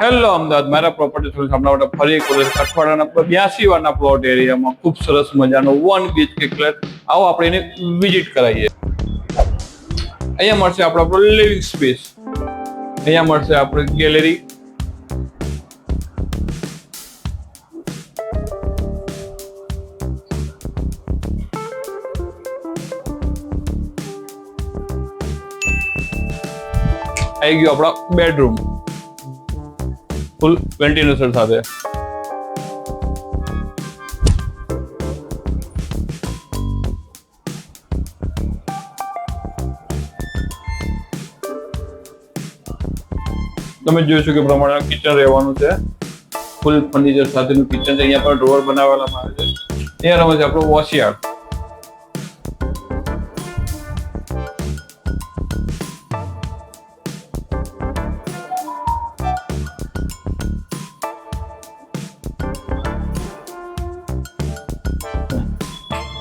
Hello Ahmedabad. મારા property solution આપણા માટે ફરી એક વખત અઠવાડિયાના બ્યાસી વારના પ્લોટ એરિયામાં ખૂબ સરસ મજાનો વન બીએચકે ફ્લેટ આવો આપણે એને વિઝિટ કરાવીએ. અહીંયા મળશે આપણો આપણો લિવિંગ સ્પેસ અહીંયા મળશે આપણે ગેલેરી આવી ગયો આપણો બેડરૂમ ફૂલ વેન્ટિલેશન સાથે તમે જોઈ શકો પ્રમાણે કિચન રહેવાનું છે. ફૂલ ફર્નિચર સાથેનું કિચન છે. અહીંયા પણ ડ્રોવર બનાવેલા આવે છે. અહીંયા રમે છે આપણો વોશિયાર્ડ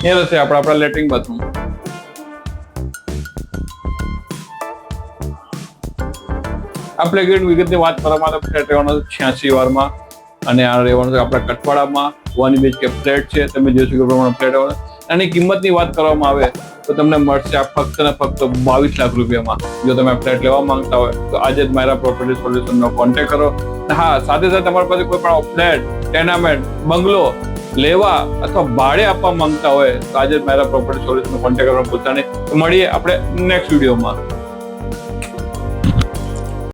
અહીંયા રહેશે આપણા આપણા લેટ્રિન બાથરૂમ. આ પ્લેગ્રેડ વિગતની વાત કરવામાં તો ફ્લેટ રહેવાનો છ્યાસી વારમાં અને આ રહેવાનું આપણા કટવાડામાં વન બીએચકે ફ્લેટ છે, તમે જોઈ એ પ્રમાણે ફ્લેટ રહેવાનો આની કિંમતની વાત કરવામાં આવે તો તમને મળશે આ ફક્ત ને ફક્ત બાવીસ લાખ રૂપિયામાં. જો તમે ફ્લેટ લેવા માંગતા હોય, તો આજે જ મારા પ્રોપર્ટી સોલ્યુશનનો કોન્ટેક્ટ કરો. હા, સાથે સાથે તમારી પાસે કોઈ પણ ફ્લેટ ટેનામેન્ટ બંગલો લેવા અથવા ભાડે આપવા માંગતા હોય, તો આજે મારા પ્રોપર્ટી સોલ્યુશન કોન્ટેક્ટ કરવાનું પોતાને મળીએ આપણે નેક્સ્ટ વિડીયોમાં